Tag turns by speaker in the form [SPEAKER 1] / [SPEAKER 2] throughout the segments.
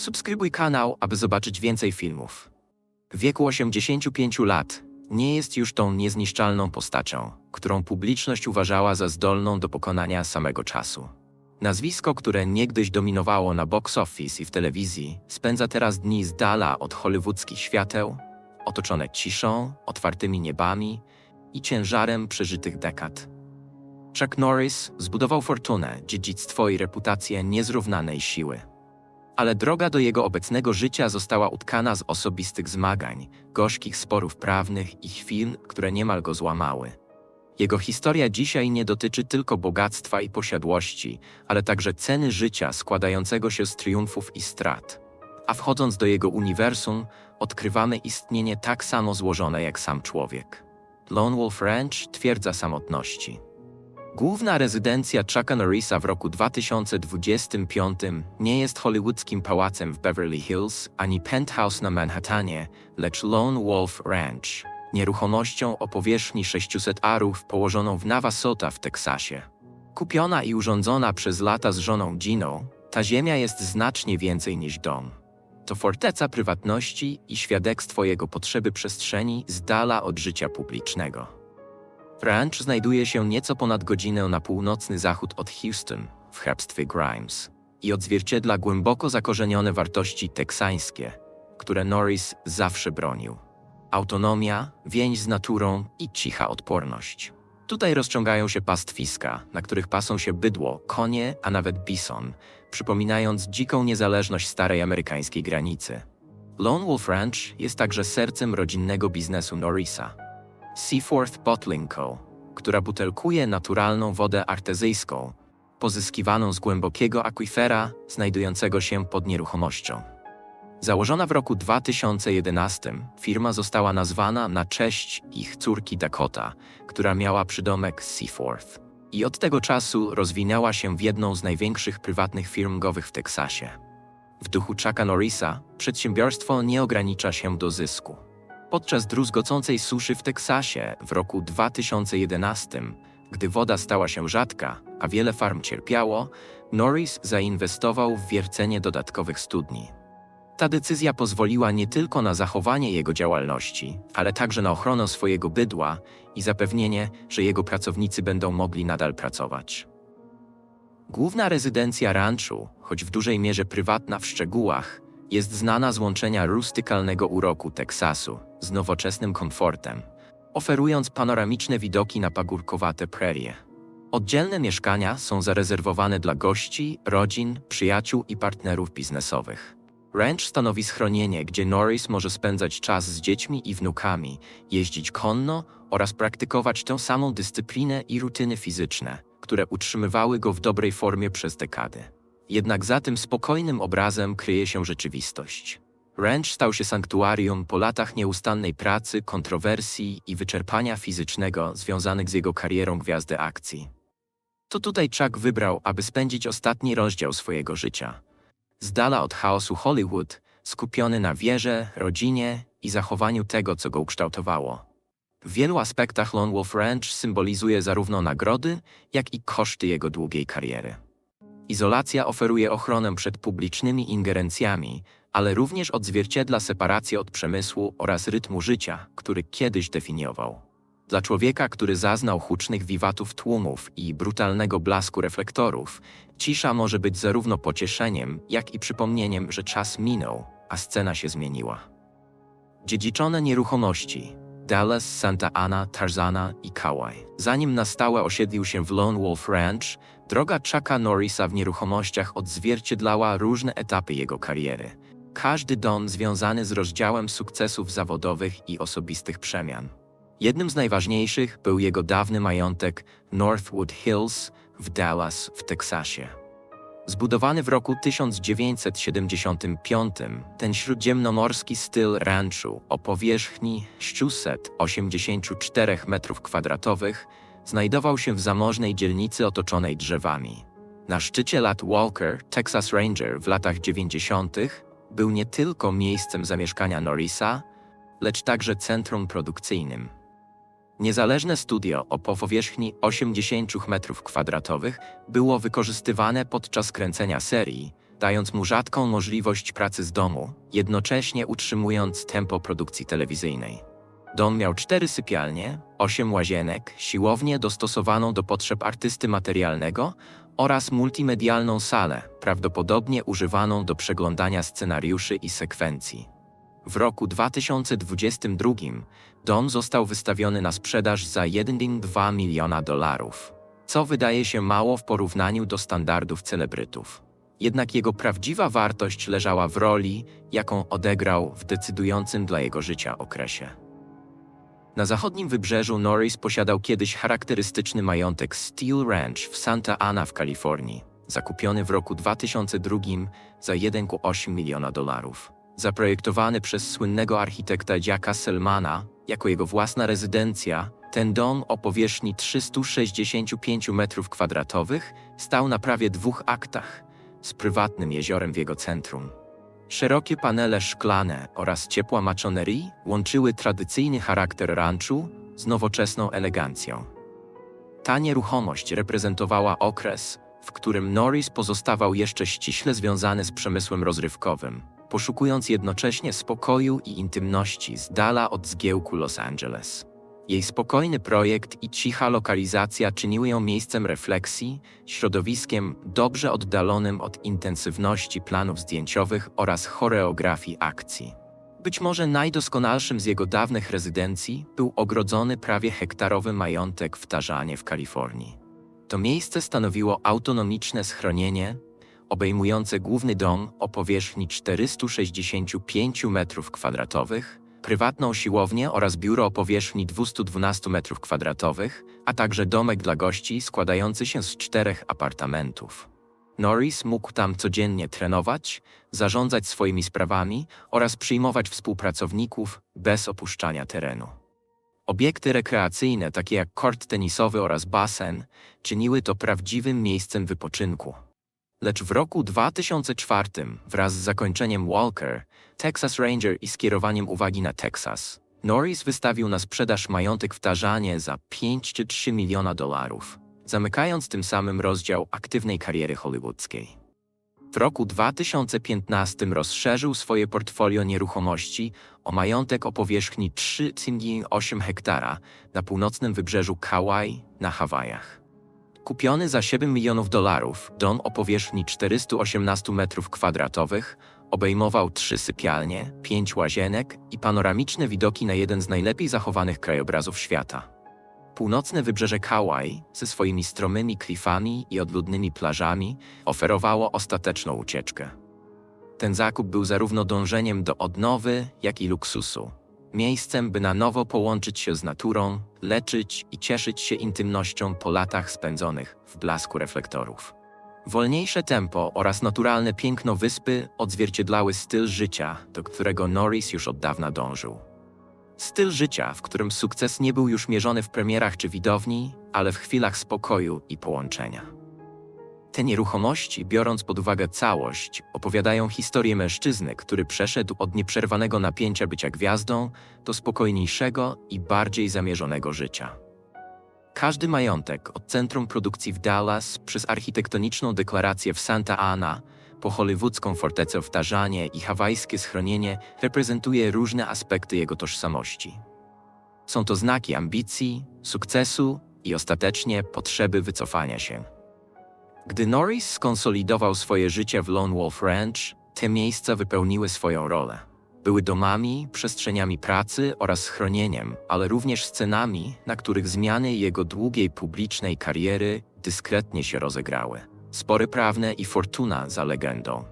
[SPEAKER 1] Subskrybuj kanał, aby zobaczyć więcej filmów. W wieku 85 lat nie jest już tą niezniszczalną postacią, którą publiczność uważała za zdolną do pokonania samego czasu. Nazwisko, które niegdyś dominowało na box office i w telewizji, spędza teraz dni z dala od hollywoodzkich świateł, otoczone ciszą, otwartymi niebami i ciężarem przeżytych dekad. Chuck Norris zbudował fortunę, dziedzictwo i reputację niezrównanej siły. Ale droga do jego obecnego życia została utkana z osobistych zmagań, gorzkich sporów prawnych i chwil, które niemal go złamały. Jego historia dzisiaj nie dotyczy tylko bogactwa i posiadłości, ale także ceny życia składającego się z triumfów i strat. A wchodząc do jego uniwersum, odkrywamy istnienie tak samo złożone jak sam człowiek. Lone Wolf Ranch twierdza samotności. Główna rezydencja Chucka Norrisa w roku 2025 nie jest hollywoodzkim pałacem w Beverly Hills ani penthouse na Manhattanie, lecz Lone Wolf Ranch, nieruchomością o powierzchni 600 arów położoną w Navasota w Teksasie. Kupiona i urządzona przez lata z żoną Giną, ta ziemia jest znacznie więcej niż dom. To forteca prywatności i świadectwo jego potrzeby przestrzeni z dala od życia publicznego. Ranch znajduje się nieco ponad godzinę na północny zachód od Houston, w hrabstwie Grimes, i odzwierciedla głęboko zakorzenione wartości teksańskie, które Norris zawsze bronił. Autonomia, więź z naturą i cicha odporność. Tutaj rozciągają się pastwiska, na których pasą się bydło, konie, a nawet bison, przypominając dziką niezależność starej amerykańskiej granicy. Lone Wolf Ranch jest także sercem rodzinnego biznesu Norrisa. Seaforth Bottling Co., która butelkuje naturalną wodę artezyjską, pozyskiwaną z głębokiego akwifera znajdującego się pod nieruchomością. Założona w roku 2011, firma została nazwana na cześć ich córki Dakota, która miała przydomek Seaforth. I od tego czasu rozwinęła się w jedną z największych prywatnych firm gowych w Teksasie. W duchu Chucka Norrisa przedsiębiorstwo nie ogranicza się do zysku. Podczas druzgocącej suszy w Teksasie w roku 2011, gdy woda stała się rzadka, a wiele farm cierpiało, Norris zainwestował w wiercenie dodatkowych studni. Ta decyzja pozwoliła nie tylko na zachowanie jego działalności, ale także na ochronę swojego bydła i zapewnienie, że jego pracownicy będą mogli nadal pracować. Główna rezydencja ranchu, choć w dużej mierze prywatna w szczegółach, jest znana z łączenia rustykalnego uroku Teksasu z nowoczesnym komfortem, oferując panoramiczne widoki na pagórkowate prerie. Oddzielne mieszkania są zarezerwowane dla gości, rodzin, przyjaciół i partnerów biznesowych. Ranch stanowi schronienie, gdzie Norris może spędzać czas z dziećmi i wnukami, jeździć konno oraz praktykować tę samą dyscyplinę i rutyny fizyczne, które utrzymywały go w dobrej formie przez dekady. Jednak za tym spokojnym obrazem kryje się rzeczywistość. Ranch stał się sanktuarium po latach nieustannej pracy, kontrowersji i wyczerpania fizycznego związanych z jego karierą gwiazdy akcji. To tutaj Chuck wybrał, aby spędzić ostatni rozdział swojego życia. Z dala od chaosu Hollywood, skupiony na wierze, rodzinie i zachowaniu tego, co go ukształtowało. W wielu aspektach Lone Wolf Ranch symbolizuje zarówno nagrody, jak i koszty jego długiej kariery. Izolacja oferuje ochronę przed publicznymi ingerencjami, ale również odzwierciedla separację od przemysłu oraz rytmu życia, który kiedyś definiował. Dla człowieka, który zaznał hucznych wiwatów tłumów i brutalnego blasku reflektorów, cisza może być zarówno pocieszeniem, jak i przypomnieniem, że czas minął, a scena się zmieniła. Dziedziczone nieruchomości Dallas, Santa Ana, Tarzana i Kauai. Zanim na stałe osiedlił się w Lone Wolf Ranch, droga Chucka Norrisa w nieruchomościach odzwierciedlała różne etapy jego kariery. Każdy dom związany z rozdziałem sukcesów zawodowych i osobistych przemian. Jednym z najważniejszych był jego dawny majątek Northwood Hills w Dallas w Teksasie. Zbudowany w roku 1975, ten śródziemnomorski styl ranchu o powierzchni 684 m2 znajdował się w zamożnej dzielnicy otoczonej drzewami. Na szczycie lat Walker, Texas Ranger w latach 90. był nie tylko miejscem zamieszkania Norrisa, lecz także centrum produkcyjnym. Niezależne studio o powierzchni 80 m2 było wykorzystywane podczas kręcenia serii, dając mu rzadką możliwość pracy z domu, jednocześnie utrzymując tempo produkcji telewizyjnej. Dom miał cztery sypialnie, osiem łazienek, siłownię dostosowaną do potrzeb artysty materialnego oraz multimedialną salę, prawdopodobnie używaną do przeglądania scenariuszy i sekwencji. W roku 2022 dom został wystawiony na sprzedaż za 1,2 miliona dolarów, co wydaje się mało w porównaniu do standardów celebrytów. Jednak jego prawdziwa wartość leżała w roli, jaką odegrał w decydującym dla jego życia okresie. Na zachodnim wybrzeżu Norris posiadał kiedyś charakterystyczny majątek Steel Ranch w Santa Ana w Kalifornii, zakupiony w roku 2002 za 1,8 miliona dolarów. Zaprojektowany przez słynnego architekta Jacka Selmana jako jego własna rezydencja, ten dom o powierzchni 365 m2 stał na prawie dwóch aktach, z prywatnym jeziorem w jego centrum. Szerokie panele szklane oraz ciepła machonerie łączyły tradycyjny charakter ranchu z nowoczesną elegancją. Ta nieruchomość reprezentowała okres, w którym Norris pozostawał jeszcze ściśle związany z przemysłem rozrywkowym, poszukując jednocześnie spokoju i intymności z dala od zgiełku Los Angeles. Jej spokojny projekt i cicha lokalizacja czyniły ją miejscem refleksji, środowiskiem dobrze oddalonym od intensywności planów zdjęciowych oraz choreografii akcji. Być może najdoskonalszym z jego dawnych rezydencji był ogrodzony prawie hektarowy majątek w Tarzanie w Kalifornii. To miejsce stanowiło autonomiczne schronienie, obejmujące główny dom o powierzchni 465 m2, prywatną siłownię oraz biuro o powierzchni 212 m2, a także domek dla gości składający się z czterech apartamentów. Norris mógł tam codziennie trenować, zarządzać swoimi sprawami oraz przyjmować współpracowników bez opuszczania terenu. Obiekty rekreacyjne, takie jak kort tenisowy oraz basen, czyniły to prawdziwym miejscem wypoczynku. Lecz w roku 2004, wraz z zakończeniem Walker, Texas Ranger i skierowaniem uwagi na Texas, Norris wystawił na sprzedaż majątek w Tarzanie za 5 czy 3 miliona dolarów, zamykając tym samym rozdział aktywnej kariery hollywoodzkiej. W roku 2015 rozszerzył swoje portfolio nieruchomości o majątek o powierzchni 3,8 hektara na północnym wybrzeżu Kauai na Hawajach. Kupiony za 7 milionów dolarów, dom o powierzchni 418 metrów kwadratowych obejmował trzy sypialnie, pięć łazienek i panoramiczne widoki na jeden z najlepiej zachowanych krajobrazów świata. Północne wybrzeże Kauai, ze swoimi stromymi klifami i odludnymi plażami, oferowało ostateczną ucieczkę. Ten zakup był zarówno dążeniem do odnowy, jak i luksusu miejscem, by na nowo połączyć się z naturą, leczyć i cieszyć się intymnością po latach spędzonych w blasku reflektorów. Wolniejsze tempo oraz naturalne piękno wyspy odzwierciedlały styl życia, do którego Norris już od dawna dążył. Styl życia, w którym sukces nie był już mierzony w premierach czy widowni, ale w chwilach spokoju i połączenia. Te nieruchomości, biorąc pod uwagę całość, opowiadają historię mężczyzny, który przeszedł od nieprzerwanego napięcia bycia gwiazdą do spokojniejszego i bardziej zamierzonego życia. Każdy majątek, od centrum produkcji w Dallas przez architektoniczną deklarację w Santa Ana, po hollywoodzką fortecę w Tarzanie i hawajskie schronienie, reprezentuje różne aspekty jego tożsamości. Są to znaki ambicji, sukcesu i ostatecznie potrzeby wycofania się. Gdy Norris skonsolidował swoje życie w Lone Wolf Ranch, te miejsca wypełniły swoją rolę. Były domami, przestrzeniami pracy oraz schronieniem, ale również scenami, na których zmiany jego długiej publicznej kariery dyskretnie się rozegrały. Spory prawne i fortuna za legendą.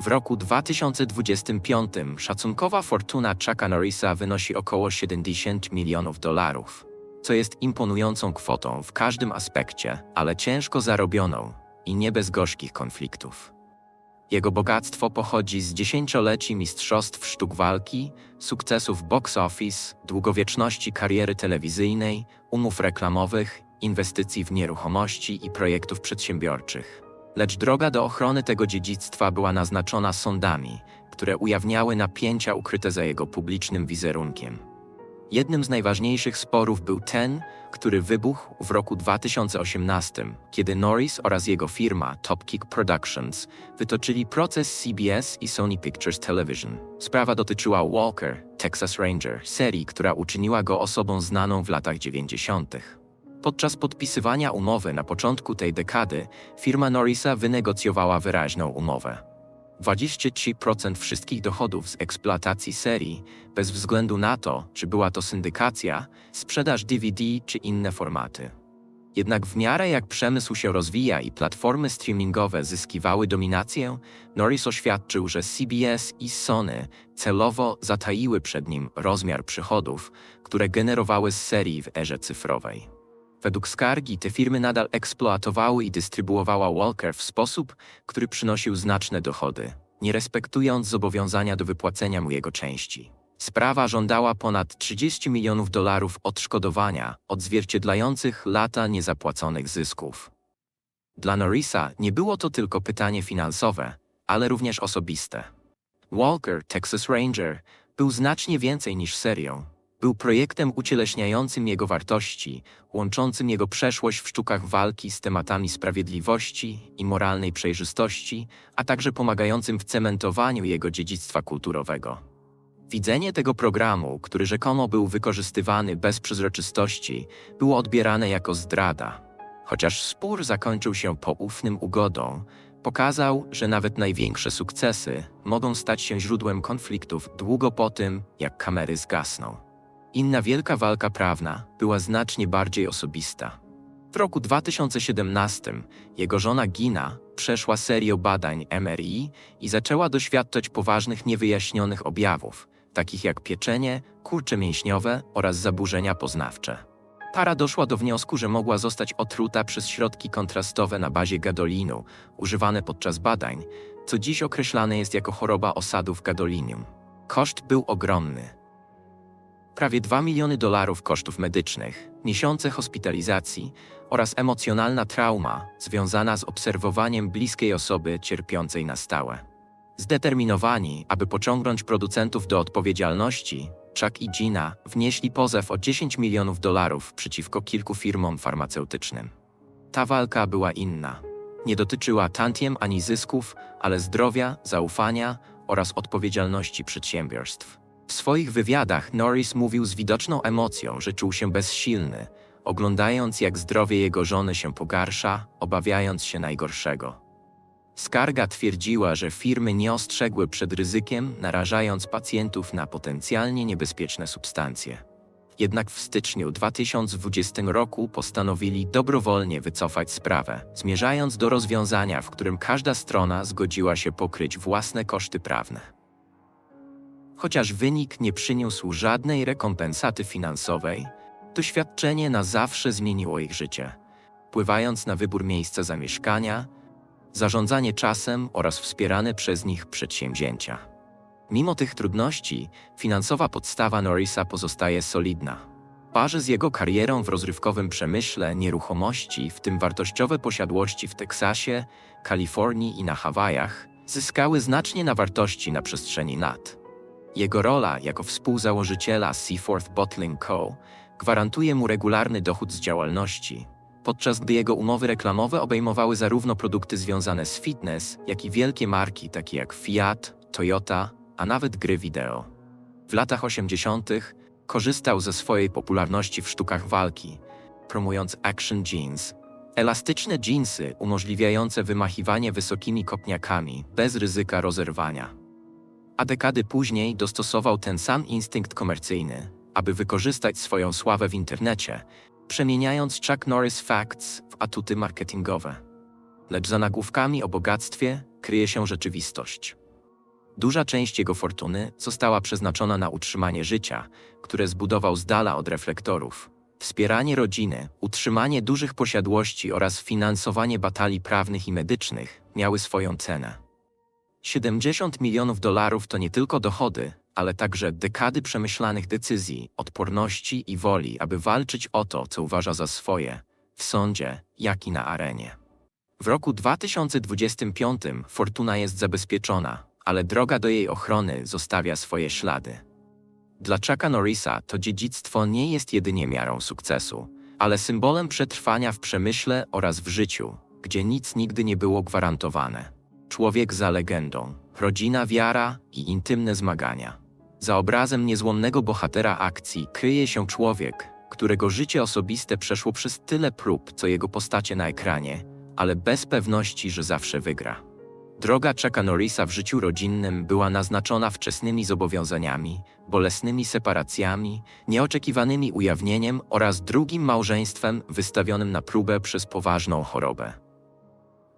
[SPEAKER 1] W roku 2025 szacunkowa fortuna Chucka Norrisa wynosi około 70 milionów dolarów, co jest imponującą kwotą w każdym aspekcie, ale ciężko zarobioną i nie bez gorzkich konfliktów. Jego bogactwo pochodzi z dziesięcioleci mistrzostw sztuk walki, sukcesów box office, długowieczności kariery telewizyjnej, umów reklamowych, inwestycji w nieruchomości i projektów przedsiębiorczych. Lecz droga do ochrony tego dziedzictwa była naznaczona sądami, które ujawniały napięcia ukryte za jego publicznym wizerunkiem. Jednym z najważniejszych sporów był ten, który wybuchł w roku 2018, kiedy Norris oraz jego firma Top Kick Productions wytoczyli proces CBS i Sony Pictures Television. Sprawa dotyczyła Walker, Texas Ranger, serii, która uczyniła go osobą znaną w latach 90. Podczas podpisywania umowy na początku tej dekady firma Norrisa wynegocjowała wyraźną umowę. 23% wszystkich dochodów z eksploatacji serii, bez względu na to, czy była to syndykacja, sprzedaż DVD czy inne formaty. Jednak w miarę jak przemysł się rozwija i platformy streamingowe zyskiwały dominację, Norris oświadczył, że CBS i Sony celowo zataiły przed nim rozmiar przychodów, które generowały z serii w erze cyfrowej. Według skargi te firmy nadal eksploatowały i dystrybuowała Walker w sposób, który przynosił znaczne dochody, nie respektując zobowiązania do wypłacenia mu jego części. Sprawa żądała ponad 30 milionów dolarów odszkodowania odzwierciedlających lata niezapłaconych zysków. Dla Norrisa nie było to tylko pytanie finansowe, ale również osobiste. Walker, Texas Ranger, był znacznie więcej niż serią. Był projektem ucieleśniającym jego wartości, łączącym jego przeszłość w sztukach walki z tematami sprawiedliwości i moralnej przejrzystości, a także pomagającym w cementowaniu jego dziedzictwa kulturowego. Widzenie tego programu, który rzekomo był wykorzystywany bez przezroczystości, było odbierane jako zdrada. Chociaż spór zakończył się poufnym ugodą, pokazał, że nawet największe sukcesy mogą stać się źródłem konfliktów długo po tym, jak kamery zgasną. Inna wielka walka prawna była znacznie bardziej osobista. W roku 2017 jego żona Gina przeszła serię badań MRI i zaczęła doświadczać poważnych niewyjaśnionych objawów, takich jak pieczenie, kurcze mięśniowe oraz zaburzenia poznawcze. Para doszła do wniosku, że mogła zostać otruta przez środki kontrastowe na bazie gadolinu, używane podczas badań, co dziś określane jest jako choroba osadów gadolinium. Koszt był ogromny prawie 2 miliony dolarów kosztów medycznych, miesiące hospitalizacji oraz emocjonalna trauma związana z obserwowaniem bliskiej osoby cierpiącej na stałe. Zdeterminowani, aby pociągnąć producentów do odpowiedzialności, Chuck i Gina wnieśli pozew o 10 milionów dolarów przeciwko kilku firmom farmaceutycznym. Ta walka była inna. Nie dotyczyła tantiem ani zysków, ale zdrowia, zaufania oraz odpowiedzialności przedsiębiorstw. W swoich wywiadach Norris mówił z widoczną emocją, że czuł się bezsilny, oglądając jak zdrowie jego żony się pogarsza, obawiając się najgorszego. Skarga twierdziła, że firmy nie ostrzegły przed ryzykiem, narażając pacjentów na potencjalnie niebezpieczne substancje. Jednak w styczniu 2020 roku postanowili dobrowolnie wycofać sprawę, zmierzając do rozwiązania, w którym każda strona zgodziła się pokryć własne koszty prawne. Chociaż wynik nie przyniósł żadnej rekompensaty finansowej, doświadczenie na zawsze zmieniło ich życie, wpływając na wybór miejsca zamieszkania, zarządzanie czasem oraz wspierane przez nich przedsięwzięcia. Mimo tych trudności, finansowa podstawa Norrisa pozostaje solidna. Parze z jego karierą w rozrywkowym przemyśle nieruchomości, w tym wartościowe posiadłości w Teksasie, Kalifornii i na Hawajach, zyskały znacznie na wartości na przestrzeni lat. Jego rola jako współzałożyciela Seaforth Bottling Co. gwarantuje mu regularny dochód z działalności, podczas gdy jego umowy reklamowe obejmowały zarówno produkty związane z fitness, jak i wielkie marki takie jak Fiat, Toyota, a nawet gry wideo. W latach 80. korzystał ze swojej popularności w sztukach walki, promując action jeans, elastyczne jeansy umożliwiające wymachiwanie wysokimi kopniakami bez ryzyka rozerwania a dekady później dostosował ten sam instynkt komercyjny, aby wykorzystać swoją sławę w internecie, przemieniając Chuck Norris Facts w atuty marketingowe. Lecz za nagłówkami o bogactwie kryje się rzeczywistość. Duża część jego fortuny została przeznaczona na utrzymanie życia, które zbudował z dala od reflektorów, wspieranie rodziny, utrzymanie dużych posiadłości oraz finansowanie batalii prawnych i medycznych miały swoją cenę. 70 milionów dolarów to nie tylko dochody, ale także dekady przemyślanych decyzji, odporności i woli, aby walczyć o to, co uważa za swoje, w sądzie, jak i na arenie. W roku 2025 fortuna jest zabezpieczona, ale droga do jej ochrony zostawia swoje ślady. Dla Chucka Norrisa to dziedzictwo nie jest jedynie miarą sukcesu, ale symbolem przetrwania w przemyśle oraz w życiu, gdzie nic nigdy nie było gwarantowane. Człowiek za legendą, rodzina, wiara i intymne zmagania. Za obrazem niezłomnego bohatera akcji kryje się człowiek, którego życie osobiste przeszło przez tyle prób, co jego postacie na ekranie, ale bez pewności, że zawsze wygra. Droga Chucka Norrisa w życiu rodzinnym była naznaczona wczesnymi zobowiązaniami, bolesnymi separacjami, nieoczekiwanymi ujawnieniem oraz drugim małżeństwem wystawionym na próbę przez poważną chorobę.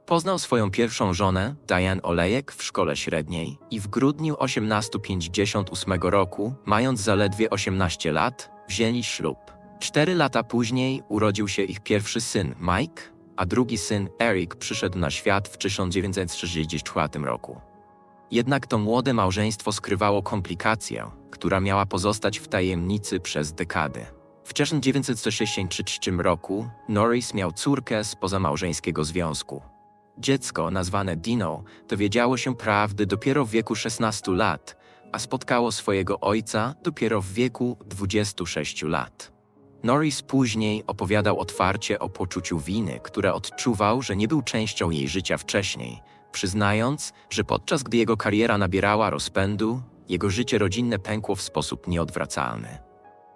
[SPEAKER 1] Poznał swoją pierwszą żonę, Diane Olejek, w szkole średniej i w grudniu 1858 roku, mając zaledwie 18 lat, wzięli ślub. Cztery lata później urodził się ich pierwszy syn, Mike, a drugi syn, Eric, przyszedł na świat w 1964 roku. Jednak to młode małżeństwo skrywało komplikację, która miała pozostać w tajemnicy przez dekady. W 1963 roku Norris miał córkę z pozamałżeńskiego związku. Dziecko, nazwane Dino, dowiedziało się prawdy dopiero w wieku 16 lat, a spotkało swojego ojca dopiero w wieku 26 lat. Norris później opowiadał otwarcie o poczuciu winy, które odczuwał, że nie był częścią jej życia wcześniej, przyznając, że podczas gdy jego kariera nabierała rozpędu, jego życie rodzinne pękło w sposób nieodwracalny.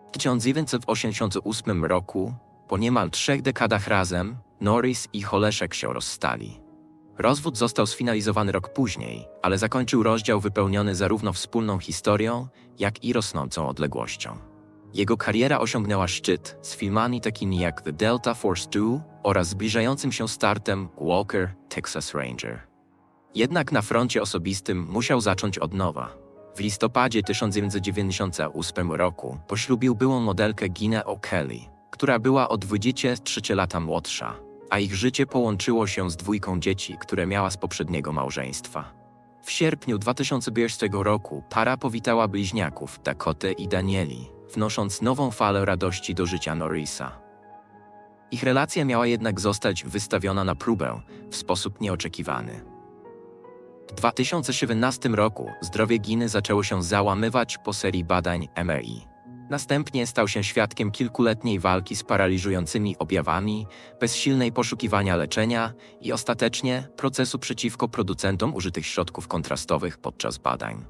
[SPEAKER 1] W 1988 roku, po niemal trzech dekadach razem, Norris i Holeszek się rozstali. Rozwód został sfinalizowany rok później, ale zakończył rozdział wypełniony zarówno wspólną historią, jak i rosnącą odległością. Jego kariera osiągnęła szczyt z filmami takimi jak The Delta Force 2 oraz zbliżającym się startem Walker Texas Ranger. Jednak na froncie osobistym musiał zacząć od nowa. W listopadzie 1998 roku poślubił byłą modelkę Ginę O'Kelly, która była o 23 lata młodsza, a ich życie połączyło się z dwójką dzieci, które miała z poprzedniego małżeństwa. W sierpniu 2001 roku para powitała bliźniaków Dakotę i Danieli, wnosząc nową falę radości do życia Norrisa. Ich relacja miała jednak zostać wystawiona na próbę w sposób nieoczekiwany. W 2017 roku zdrowie Giny zaczęło się załamywać po serii badań MRI. Następnie stał się świadkiem kilkuletniej walki z paraliżującymi objawami, bezsilnej poszukiwania leczenia i ostatecznie procesu przeciwko producentom użytych środków kontrastowych podczas badań.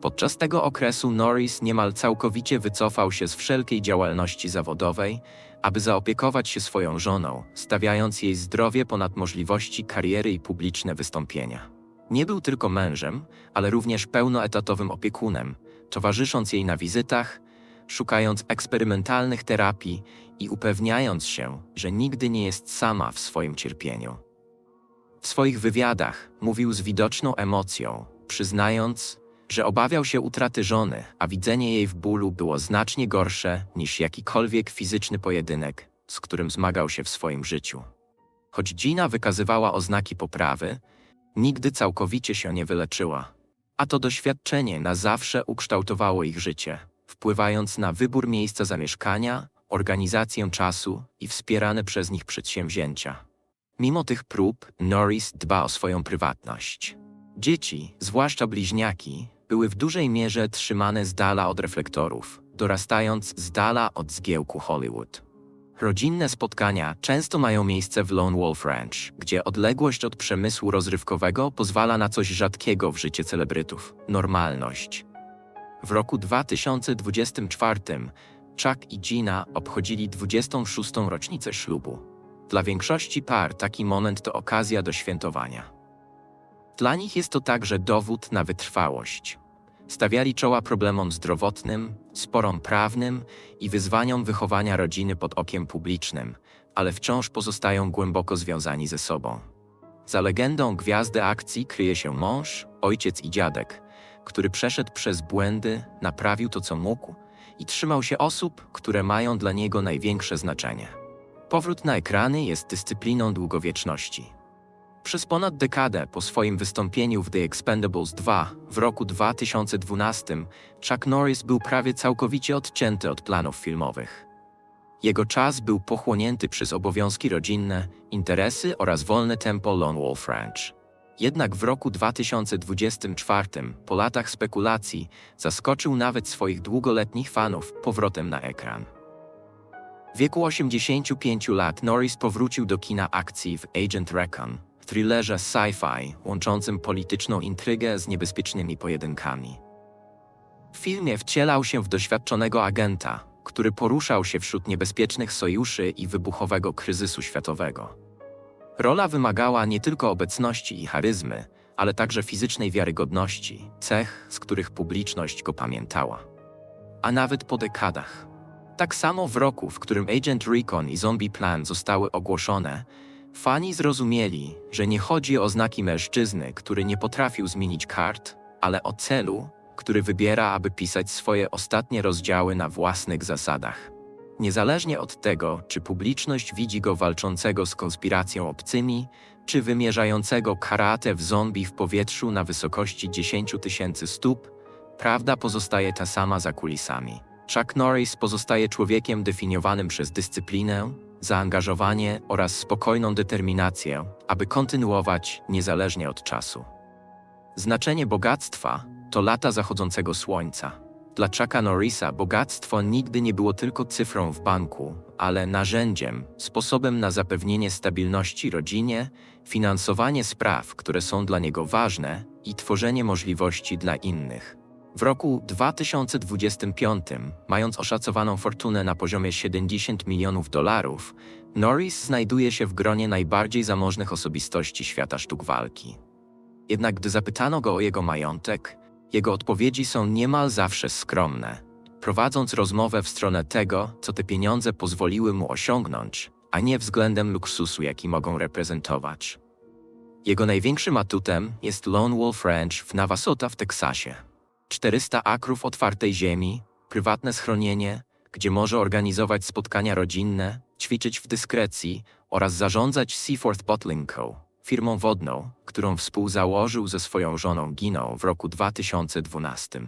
[SPEAKER 1] Podczas tego okresu Norris niemal całkowicie wycofał się z wszelkiej działalności zawodowej, aby zaopiekować się swoją żoną, stawiając jej zdrowie ponad możliwości kariery i publiczne wystąpienia. Nie był tylko mężem, ale również pełnoetatowym opiekunem, towarzysząc jej na wizytach, szukając eksperymentalnych terapii i upewniając się, że nigdy nie jest sama w swoim cierpieniu. W swoich wywiadach mówił z widoczną emocją, przyznając, że obawiał się utraty żony, a widzenie jej w bólu było znacznie gorsze niż jakikolwiek fizyczny pojedynek, z którym zmagał się w swoim życiu. Choć Gina wykazywała oznaki poprawy, nigdy całkowicie się nie wyleczyła. A to doświadczenie na zawsze ukształtowało ich życie, wpływając na wybór miejsca zamieszkania, organizację czasu i wspierane przez nich przedsięwzięcia. Mimo tych prób, Norris dba o swoją prywatność. Dzieci, zwłaszcza bliźniaki, były w dużej mierze trzymane z dala od reflektorów, dorastając z dala od zgiełku Hollywood. Rodzinne spotkania często mają miejsce w Lone Wolf Ranch, gdzie odległość od przemysłu rozrywkowego pozwala na coś rzadkiego w życiu celebrytów normalność. W roku 2024 Chuck i Gina obchodzili 26. rocznicę ślubu. Dla większości par taki moment to okazja do świętowania. Dla nich jest to także dowód na wytrwałość. Stawiali czoła problemom zdrowotnym, sporom prawnym i wyzwaniom wychowania rodziny pod okiem publicznym, ale wciąż pozostają głęboko związani ze sobą. Za legendą gwiazdy akcji kryje się mąż, ojciec i dziadek, który przeszedł przez błędy, naprawił to, co mógł i trzymał się osób, które mają dla niego największe znaczenie. Powrót na ekrany jest dyscypliną długowieczności. Przez ponad dekadę po swoim wystąpieniu w The Expendables 2 w roku 2012 Chuck Norris był prawie całkowicie odcięty od planów filmowych. Jego czas był pochłonięty przez obowiązki rodzinne, interesy oraz wolne tempo Lone Wolf Ranch. Jednak w roku 2024, po latach spekulacji, zaskoczył nawet swoich długoletnich fanów powrotem na ekran. W wieku 85 lat Norris powrócił do kina akcji w Agent Recon, thrillerze sci-fi łączącym polityczną intrygę z niebezpiecznymi pojedynkami. W filmie wcielał się w doświadczonego agenta, który poruszał się wśród niebezpiecznych sojuszy i wybuchowego kryzysu światowego. Rola wymagała nie tylko obecności i charyzmy, ale także fizycznej wiarygodności, cech, z których publiczność go pamiętała. A nawet po dekadach. Tak samo w roku, w którym Agent Recon i Zombie Plan zostały ogłoszone, fani zrozumieli, że nie chodzi o znaki mężczyzny, który nie potrafił zmienić kart, ale o celu, który wybiera, aby pisać swoje ostatnie rozdziały na własnych zasadach. Niezależnie od tego, czy publiczność widzi go walczącego z konspiracją obcymi, czy wymierzającego karate w zombie w powietrzu na wysokości 10 tysięcy stóp, prawda pozostaje ta sama za kulisami. Chuck Norris pozostaje człowiekiem definiowanym przez dyscyplinę, zaangażowanie oraz spokojną determinację, aby kontynuować niezależnie od czasu. Znaczenie bogactwa to lata zachodzącego słońca. Dla Chucka Norrisa bogactwo nigdy nie było tylko cyfrą w banku, ale narzędziem, sposobem na zapewnienie stabilności rodzinie, finansowanie spraw, które są dla niego ważne i tworzenie możliwości dla innych. W roku 2025, mając oszacowaną fortunę na poziomie 70 milionów dolarów, Norris znajduje się w gronie najbardziej zamożnych osobistości świata sztuk walki. Jednak gdy zapytano go o jego majątek, jego odpowiedzi są niemal zawsze skromne, prowadząc rozmowę w stronę tego, co te pieniądze pozwoliły mu osiągnąć, a nie względem luksusu, jaki mogą reprezentować. Jego największym atutem jest Lone Wolf Ranch w Navasota w Teksasie. 400 akrów otwartej ziemi, prywatne schronienie, gdzie może organizować spotkania rodzinne, ćwiczyć w dyskrecji oraz zarządzać Seaforth Bottling Co., firmą wodną, którą współzałożył ze swoją żoną Giną w roku 2012.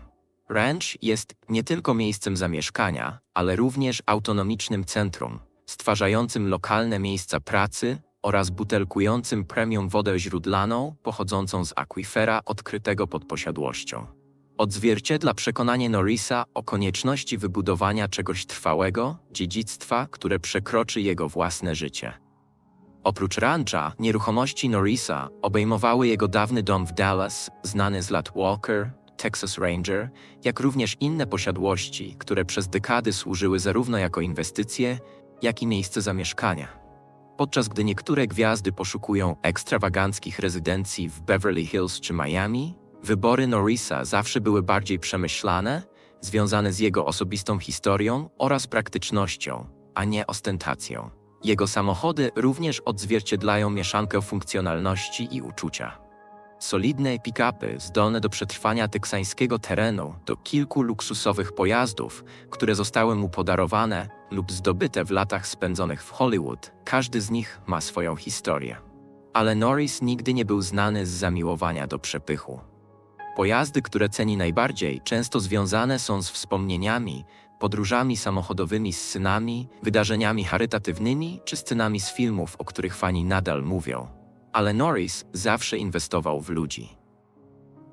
[SPEAKER 1] Ranch jest nie tylko miejscem zamieszkania, ale również autonomicznym centrum, stwarzającym lokalne miejsca pracy oraz butelkującym premium wodę źródlaną pochodzącą z akwifera odkrytego pod posiadłością. Odzwierciedla przekonanie Norrisa o konieczności wybudowania czegoś trwałego, dziedzictwa, które przekroczy jego własne życie. Oprócz rancha, nieruchomości Norrisa obejmowały jego dawny dom w Dallas, znany z lat Walker, Texas Ranger, jak również inne posiadłości, które przez dekady służyły zarówno jako inwestycje, jak i miejsce zamieszkania. Podczas gdy niektóre gwiazdy poszukują ekstrawaganckich rezydencji w Beverly Hills czy Miami, wybory Norrisa zawsze były bardziej przemyślane, związane z jego osobistą historią oraz praktycznością, a nie ostentacją. Jego samochody również odzwierciedlają mieszankę funkcjonalności i uczucia. Solidne pick-upy zdolne do przetrwania teksańskiego terenu do kilku luksusowych pojazdów, które zostały mu podarowane lub zdobyte w latach spędzonych w Hollywood, każdy z nich ma swoją historię. Ale Norris nigdy nie był znany z zamiłowania do przepychu. Pojazdy, które ceni najbardziej, często związane są z wspomnieniami, podróżami samochodowymi z synami, wydarzeniami charytatywnymi czy scenami z filmów, o których fani nadal mówią. Ale Norris zawsze inwestował w ludzi.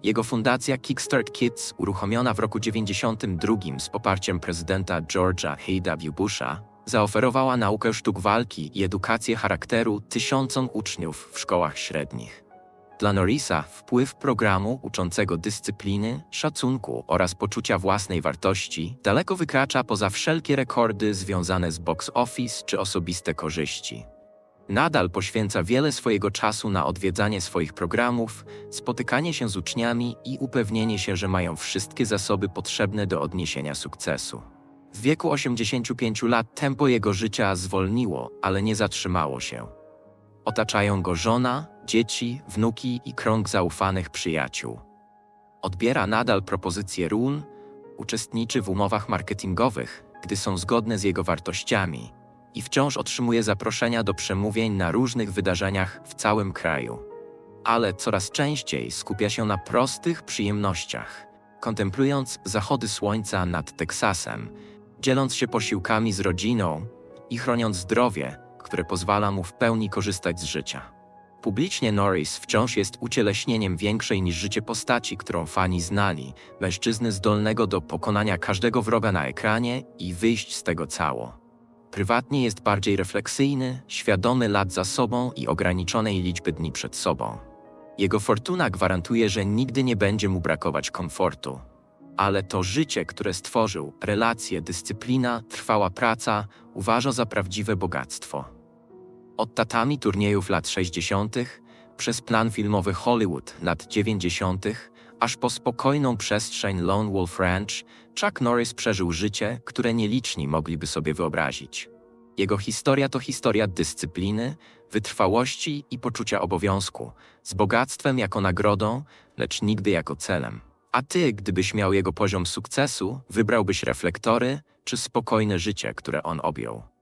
[SPEAKER 1] Jego fundacja Kickstart Kids, uruchomiona w roku 92 z poparciem prezydenta George'a H.W. Busha, zaoferowała naukę sztuk walki i edukację charakteru tysiącom uczniów w szkołach średnich. Dla Norrisa wpływ programu uczącego dyscypliny, szacunku oraz poczucia własnej wartości daleko wykracza poza wszelkie rekordy związane z box office czy osobiste korzyści. Nadal poświęca wiele swojego czasu na odwiedzanie swoich programów, spotykanie się z uczniami i upewnienie się, że mają wszystkie zasoby potrzebne do odniesienia sukcesu. W wieku 85 lat tempo jego życia zwolniło, ale nie zatrzymało się. Otaczają go żona, dzieci, wnuki i krąg zaufanych przyjaciół. Odbiera nadal propozycje ról, uczestniczy w umowach marketingowych, gdy są zgodne z jego wartościami i wciąż otrzymuje zaproszenia do przemówień na różnych wydarzeniach w całym kraju. Ale coraz częściej skupia się na prostych przyjemnościach, kontemplując zachody słońca nad Teksasem, dzieląc się posiłkami z rodziną i chroniąc zdrowie, które pozwala mu w pełni korzystać z życia. Publicznie Norris wciąż jest ucieleśnieniem większej niż życie postaci, którą fani znali, mężczyzny zdolnego do pokonania każdego wroga na ekranie i wyjść z tego cało. Prywatnie jest bardziej refleksyjny, świadomy lat za sobą i ograniczonej liczby dni przed sobą. Jego fortuna gwarantuje, że nigdy nie będzie mu brakować komfortu. Ale to życie, które stworzył, relacje, dyscyplina, trwała praca, uważa za prawdziwe bogactwo. Od tatami turniejów lat 60., przez plan filmowy Hollywood lat 90., aż po spokojną przestrzeń Lone Wolf Ranch, Chuck Norris przeżył życie, które nieliczni mogliby sobie wyobrazić. Jego historia to historia dyscypliny, wytrwałości i poczucia obowiązku, z bogactwem jako nagrodą, lecz nigdy jako celem. A ty, gdybyś miał jego poziom sukcesu, wybrałbyś reflektory czy spokojne życie, które on objął.